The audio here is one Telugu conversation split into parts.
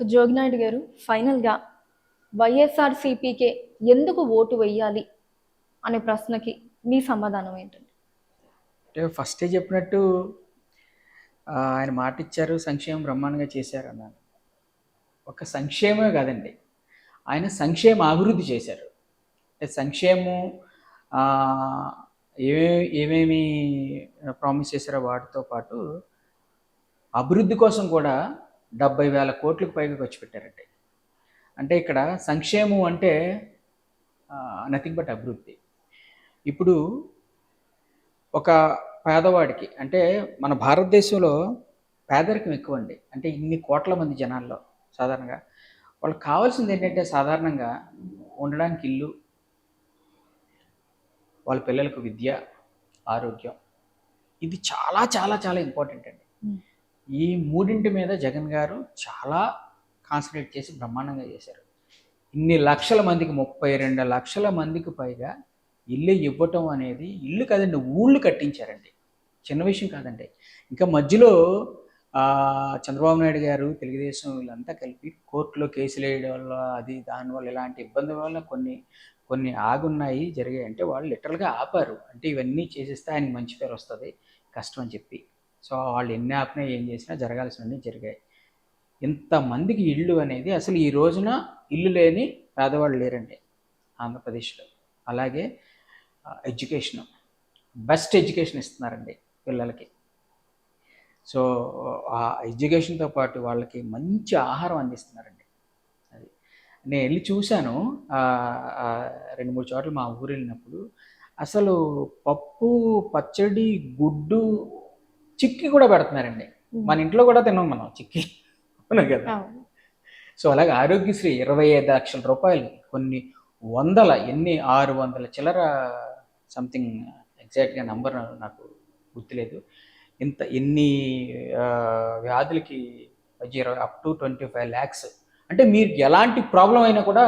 సో జోగినాయుడు గారు ఫైనల్గా వైఎస్ఆర్సీపీకే ఎందుకు ఓటు వేయాలి అనే ప్రశ్నకి మీ సమాధానం ఏంటండి? అంటే ఫస్టే చెప్పినట్టు ఆయన మాట ఇచ్చారు సంక్షేమం బ్రహ్మాండంగా చేశారు అన్నాను ఒక సంక్షేమమే కాదండి. ఆయన సంక్షేమ అభివృద్ధి చేశారు. అంటే సంక్షేమం ఏమే ఏమేమి ఏమేమి ప్రామిస్ చేశారో వాటితో పాటు అభివృద్ధి కోసం కూడా డెబ్బై వేల కోట్లకు పైగా ఖర్చు పెట్టారండి అంటే ఇక్కడ సంక్షేమం అంటే నథింగ్ బట్ అభివృద్ధి. ఇప్పుడు ఒక పేదవాడికి అంటే మన భారతదేశంలో పేదరికం ఎక్కువ అండి అంటే ఇన్ని కోట్ల మంది జనాల్లో సాధారణంగా. వాళ్ళకి కావాల్సింది ఏంటంటే సాధారణంగా ఉండడానికి ఇల్లు వాళ్ళ పిల్లలకు విద్య ఆరోగ్యం. ఇది చాలా చాలా చాలా ఇంపార్టెంట్ అండి. ఈ మూడింటి మీద జగన్ గారు చాలా కాన్సన్ట్రేట్ చేసి బ్రహ్మాండంగా చేశారు. ఇన్ని లక్షల మందికి ముప్పై రెండు లక్షల మందికి పైగా ఇల్లు ఇవ్వటం అనేది ఇల్లు కాదండి ఊళ్ళు కట్టించారండి. చిన్న విషయం కాదండి. ఇంకా మధ్యలో చంద్రబాబు నాయుడు గారు తెలుగుదేశం వీళ్ళంతా కలిపి కోర్టులో కేసులు వేయడం వల్ల అది దానివల్ల ఇలాంటి ఇబ్బంది వల్ల కొన్ని కొన్ని ఆగున్నాయి జరిగాయి. అంటే వాళ్ళు లిటరల్గా ఆపారు. అంటే ఇవన్నీ చేసేస్తే ఆయనకి మంచి పేరు వస్తుంది కష్టం అని చెప్పి. సో వాళ్ళు ఎన్ని ఆపినా ఏం చేసినా జరగాల్సినవన్నీ జరిగాయి. ఇంతమందికి ఇల్లు అనేది అసలు ఈ రోజున ఇల్లు లేని పేదవాళ్ళు లేరండి ఆంధ్రప్రదేశ్లో. అలాగే ఎడ్యుకేషన్ బెస్ట్ ఎడ్యుకేషన్ ఇస్తున్నారండి పిల్లలకి. సో ఆ ఎడ్యుకేషన్తో పాటు వాళ్ళకి మంచి ఆహారం అందిస్తున్నారండి అది. నేను వెళ్ళి చూశాను రెండు మూడు చోట్ల మా ఊరు వెళ్ళినప్పుడు అసలు పప్పు పచ్చడి గుడ్డు చిక్కి కూడా పెడుతున్నారండి. మన ఇంట్లో కూడా తిన్నాం మనం చిక్కి. అవును కదా. సో అలాగే ఆరోగ్యశ్రీ ఇరవై ఐదు లక్షల రూపాయలు కొన్ని వందల ఎన్ని ఆరు వందల చిల్లర సంథింగ్ ఎగ్జాక్ట్గా నంబర్ నాకు గుర్తులేదు. ఇంత ఎన్ని వ్యాధులకి up to twenty five lakhs అంటే మీరు ఎలాంటి ప్రాబ్లం అయినా కూడా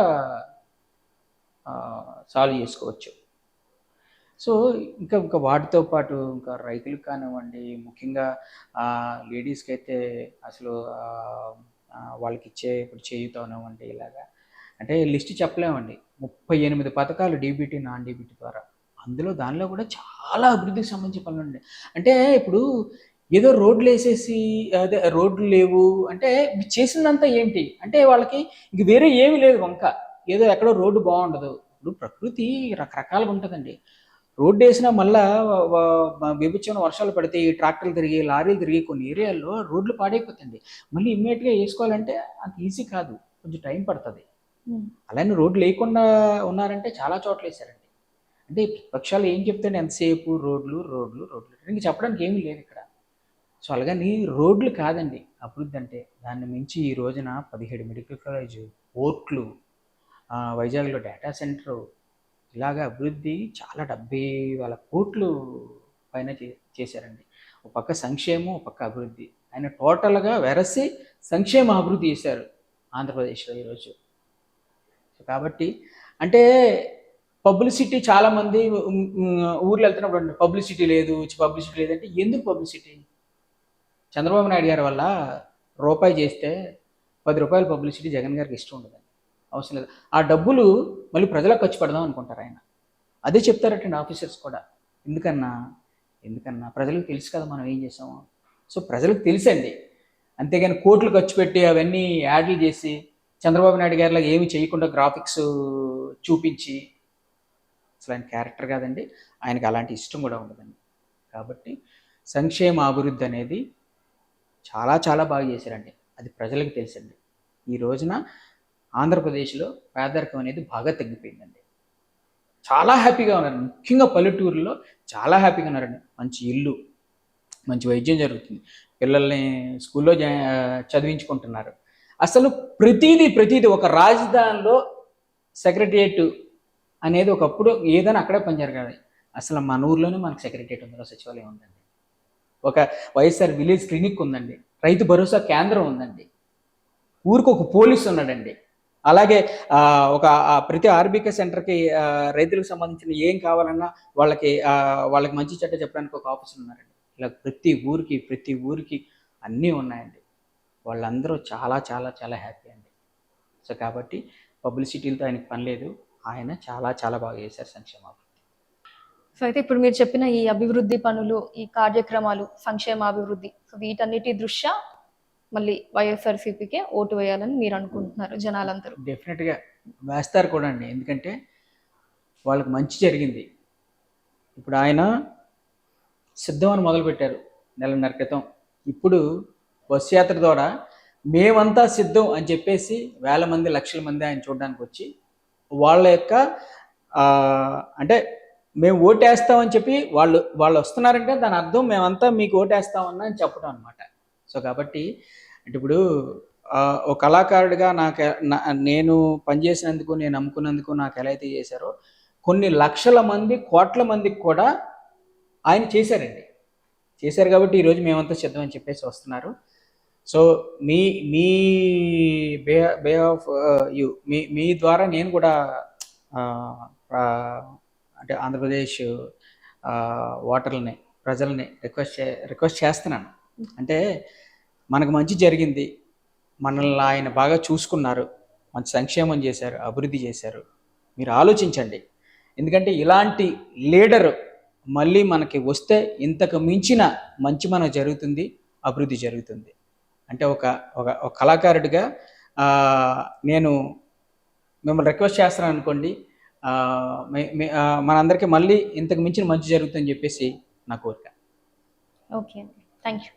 సాల్వ్ చేసుకోవచ్చు. సో ఇంకా ఇంకా వాటితో పాటు ఇంకా రైతులకు కానివ్వండి ముఖ్యంగా లేడీస్కి అయితే అసలు వాళ్ళకి ఇచ్చే ఇప్పుడు చేయుతానివ్వండి ఇలాగా. అంటే లిస్ట్ చెప్పలేమండి. ముప్పై ఎనిమిది పథకాలు డీబీటీ నాన్ డీబీటీ ద్వారా. అందులో దానిలో కూడా చాలా అభివృద్ధికి సంబంధించిన పనులు ఉన్నాయి అంటే ఇప్పుడు ఏదో రోడ్లు వేసేసి అదే రోడ్లు లేవు అంటే చేసినంత చేసిందంతా ఏంటి? అంటే వాళ్ళకి ఇంక వేరే ఏమీ లేదు వంక. ఏదో ఎక్కడో రోడ్డు బాగుండదు. ఇప్పుడు ప్రకృతి రకరకాలుగా ఉంటుందండి. రోడ్డు వేసినా మళ్ళా విభజించిన వర్షాలు పడితే ఈ ట్రాక్టర్లు తిరిగి లారీలు తిరిగి కొన్ని ఏరియాల్లో రోడ్లు పాడైపోతుంది మళ్ళీ ఇమ్మీడియట్గా వేసుకోవాలంటే అంత ఈజీ కాదు. కొంచెం టైం పడుతుంది. అలానే రోడ్లు లేకుండా ఉన్నారంటే చాలా చోట్ల వేశారండి. అంటే పక్షాలు ఏం చెప్తాను ఎంతసేపు రోడ్లు రోడ్లు రోడ్లు ఇంక చెప్పడానికి ఏమీ లేదు ఇక్కడ. సో అలాగని రోడ్లు కాదండి. అభివృద్ధి అంటే దాన్ని మించి ఈ రోజున పదిహేడు మెడికల్ కాలేజ్ పోర్ట్లు వైజాగ్లో డేటా సెంటర్ ఇలాగ అభివృద్ధి చాలా డెబ్బై వేల కోట్లు పైన చే- చేశారండి. ఒక పక్క సంక్షేమం ఒక పక్క అభివృద్ధి. ఆయన టోటల్గా వెరసి సంక్షేమ అభివృద్ధి చేశారు ఆంధ్రప్రదేశ్లో ఈరోజు. కాబట్టి అంటే పబ్లిసిటీ చాలామంది ఊర్లో వెళ్తున్నప్పుడు పబ్లిసిటీ లేదు పబ్లిసిటీ లేదంటే ఎందుకు పబ్లిసిటీ? చంద్రబాబు నాయుడు గారి వల్ల రూపాయి చేస్తే పది రూపాయల పబ్లిసిటీ జగన్ గారికి ఇష్టం ఉండదు అవసరం లేదు. ఆ డబ్బులు మళ్ళీ ప్రజలకు ఖర్చు పెడదాం అనుకుంటారు ఆయన. అదే చెప్తారటండి ఆఫీసర్స్ కూడా. ఎందుకన్నా? ఎందుకన్నా? ప్రజలకు తెలుసు కదా మనం ఏం చేసాము. సో ప్రజలకు తెలుసండి. అంతేగాని కోట్లు ఖర్చు పెట్టి అవన్నీ యాడ్లు చేసి చంద్రబాబు నాయుడు గారిలో ఏమి చేయకుండా గ్రాఫిక్స్ చూపించి అసలు ఆయన క్యారెక్టర్ కాదండి. ఆయనకి అలాంటి ఇష్టం కూడా ఉండదండి. కాబట్టి సంక్షేమ అభివృద్ధి అనేది చాలా చాలా బాగా చేశారండి. అది ప్రజలకు తెలుసండి. ఈ రోజున ఆంధ్రప్రదేశ్లో పేదరికం అనేది బాగా తగ్గిపోయిందండి. చాలా హ్యాపీగా ఉన్నారు. ముఖ్యంగా పల్లెటూరులో చాలా హ్యాపీగా ఉన్నారండి. మంచి ఇల్లు మంచి వైద్యం జరుగుతుంది. పిల్లల్ని స్కూల్లో చదివించుకుంటున్నారు. అసలు ప్రతిదీ ప్రతిదీ ఒక రాజధానిలో సెక్రటరియట్ అనేది ఒకప్పుడు ఏదైనా అక్కడే పని జరగాలి అసలు మన ఊర్లోనే మనకు సెక్రటరియట్ ఉందో సచివాలయం ఉందండి. ఒక వైఎస్ఆర్ విలేజ్ క్లినిక్ ఉందండి. రైతు భరోసా కేంద్రం ఉందండి. ఊరికి ఒక పోలీస్ ఉన్నాడండి. అలాగే ఒక ప్రతి ఆర్బీకే సెంటర్కి రైతులకు సంబంధించిన ఏం కావాలన్నా వాళ్ళకి వాళ్ళకి మంచి చెడ్డ చెప్పడానికి ఒక ఆఫీసర్ ఉన్నారండి. ఇలా ప్రతి ఊరికి ప్రతి ఊరికి అన్నీ ఉన్నాయండి. వాళ్ళందరూ చాలా చాలా చాలా హ్యాపీ అండి. సో కాబట్టి పబ్లిసిటీలతో ఆయనకి పని లేదు. ఆయన చాలా చాలా బాగా చేశారు సంక్షేమ సో అయితే ఇప్పుడు మీరు చెప్పిన ఈ అభివృద్ధి పనులు ఈ కార్యక్రమాలు సంక్షేమ అభివృద్ధి సో వీటన్నిటి దృష్ట్యా మళ్ళీ వైఎస్ఆర్సీపీకే ఓటు వేయాలని మీరు అనుకుంటున్నారు జనాలందరూ? డెఫినెట్గా వేస్తారు కూడా అండి. ఎందుకంటే వాళ్ళకి మంచి జరిగింది. ఇప్పుడు ఆయన సిద్ధం అని మొదలుపెట్టారు నెలన్నర క్రితం. ఇప్పుడు బస్సు యాత్ర ద్వారా మేమంతా సిద్ధం అని చెప్పేసి వేల మంది లక్షల మంది ఆయన చూడడానికి వచ్చి వాళ్ళ యొక్క అంటే మేము ఓటేస్తామని చెప్పి వాళ్ళు వాళ్ళు వస్తున్నారంటే దాని అర్థం మేమంతా మీకు ఓటేస్తామన్నా అని చెప్పడం అనమాట సో కాబట్టి అంటే ఇప్పుడు ఒక కళాకారుడిగా నాకు నేను పనిచేసినందుకు నేను నమ్ముకున్నందుకు నాకు ఎలా అయితే చేశారో కొన్ని లక్షల మంది కోట్ల మందికి కూడా ఆయన చేశారండి. చేశారు కాబట్టి ఈరోజు మేమంతా సిద్ధం అని చెప్పేసి వస్తున్నారు. సో మీ మీ బే బే ఆఫ్ యూ మీ మీ ద్వారా నేను కూడా అంటే ఆంధ్రప్రదేశ్ ఆ, ఓటర్లని ప్రజల్ని రిక్వెస్ట్ చే రిక్వెస్ట్ చేస్తున్నాను. అంటే మనకు మంచి జరిగింది. మనల్ని ఆయన బాగా చూసుకున్నారు. మంచి సంక్షేమం చేశారు అభివృద్ధి చేశారు. మీరు ఆలోచించండి. ఎందుకంటే ఇలాంటి లీడర్ మళ్ళీ మనకి వస్తే ఇంతకు మించిన మంచి మనకు జరుగుతుంది అభివృద్ధి జరుగుతుంది. అంటే ఒక ఒక ఒక కళాకారుడిగా నేను మిమ్మల్ని రిక్వెస్ట్ చేస్తున్నాను అనుకోండి. మనందరికీ మళ్ళీ ఇంతకు మించిన మంచి జరుగుతుందని చెప్పేసి నా కోరిక. Okay thank you